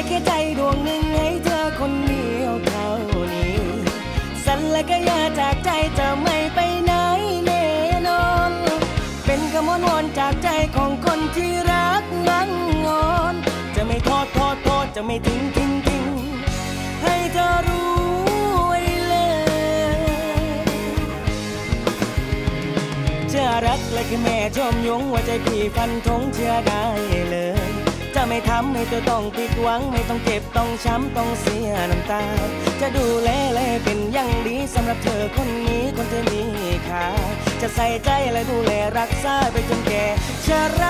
ได้แค่ใจดวงหนึ่งให้เธอคนเดียวเท่านี้สัญและก็อยาจากใจจะไม่ไปไหนแน่นอน เป็นคำวอนวอนจากใจของคนที่รักบังงอน จะไม่ทอดทอดทอดจะไม่ทิ้งทิ้งทิ้งให้เธอรู้ไว้เลยเชื่อรักและคือแม่ชมยงว่าใจพี่ฟันธงเชื่อได้เล จะไม่ทำให้เธอต้องผิดหวัง ไม่ต้องเจ็บต้องช้ำต้องเสียน้ำตา จะดูแลและเป็นอย่างดีสำหรับเธอคนนี้คนที่มีค่าจะใส่ใจและดูแลรักษาไปจนแก่ชรา